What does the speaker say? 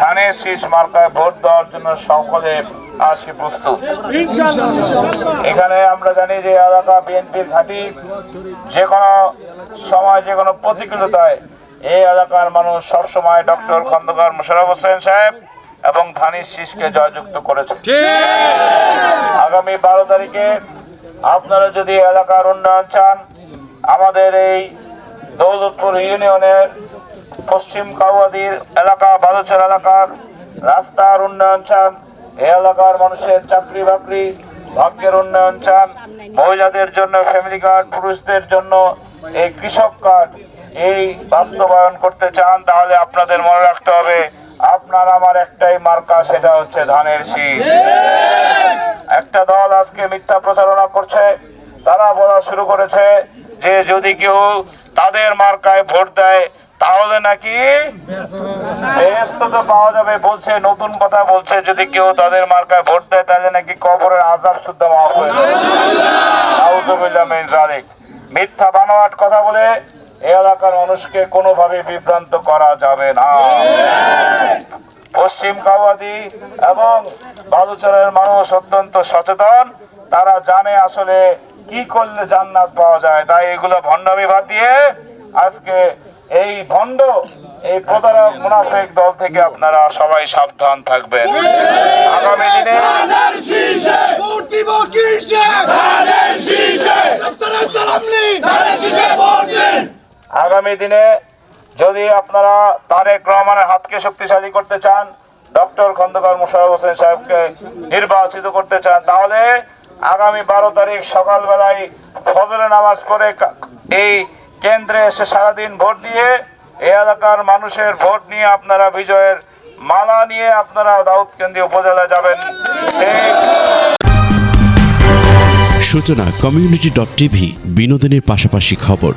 ধানের শীষ মার্কায় ভোট দেওয়ার জন্য সকলে আছি প্রস্তুত। এখানে আমরা জানি যে এলাকা বিএনপির ঘাঁটি যে কোনো সময় যে কোনো প্রতিকূলতায় এই এলাকার মানুষ সবসময় ডক্টর খন্দকার মোশারফ হোসেন সাহেব এবং ধানের শীষকে জয়যুক্ত করেছে আগামী বারো তারিখে আপনারা যদি এলাকার উন্নয়ন চান আমাদের এই দৌলতপুর ইউনিয়নের পশ্চিম কাউয়াদির এলাকা, বালুচর এলাকার রাস্তার উন্নয়ন চান। এই এলাকার মানুষের চাকরি বাকরি, ভাগ্যের উন্নয়ন চান। মহিলাদের জন্য ফ্যামিলি কার্ড পুরুষদের জন্য এই কৃষক কার্ড এই বাস্তবায়ন করতে চান, তাহলে আপনাদের মনে রাখতে হবে, আপনার আমার একটাই মার্কা, সেটা হচ্ছে ধানের শীষ। একটা দল আজকে মিথ্যা প্রচারণা করছে, তারা বলা শুরু করেছে যে যদি কেউ তাদের মার্কায় ভোট দেয় তাহলে নাকি তো পাওয়া যাবে, বলছে, নতুন কথা বলছে, যদি কেউ তাদের মার্কায় ভোট দেয়, তাহলে নাকি কবরের আজাব শুদ্ধ। মিথ্যা বানোয়াট কথা বলে এলাকার মানুষকে কোনোভাবে বিভ্রান্ত করা যাবে না। পশ্চিম কাওয়াদি এবং বালুচরের মানুষ অত্যন্ত সচেতন। তারা জানে আসলে কি করলে জান্নাত পাওয়া যায়। তাই এগুলো ভণ্ডামি বাদ দিয়ে আজকে এই ভণ্ড এই প্রতারক মুনাফেক দল থেকে আপনারা সবাই সাবধান থাকবেন। আগামী দিনে আগামী দিনে যদি আপনারা তারেক রহমানের হাতকে শক্তিশালী করতে চান ডক্টর খন্দকার মোশারফ হোসেন সাহেবকে নির্বাচিত করতে চান তাহলে আগামী বারো তারিখ সকালবেলায় ফজরে নামাজ পড়ে এই কেন্দ্রে এসে সারাদিন ভোট দিয়ে এ এলাকার মানুষের ভোট নিয়ে আপনারা বিজয়ের মালা নিয়ে আপনারা দাউদ কেন্দ্রীয় উপজেলায় যাবেন। সূচনা কমিউনিটি ডট টিভি, বিনোদনের পাশাপাশি খবর।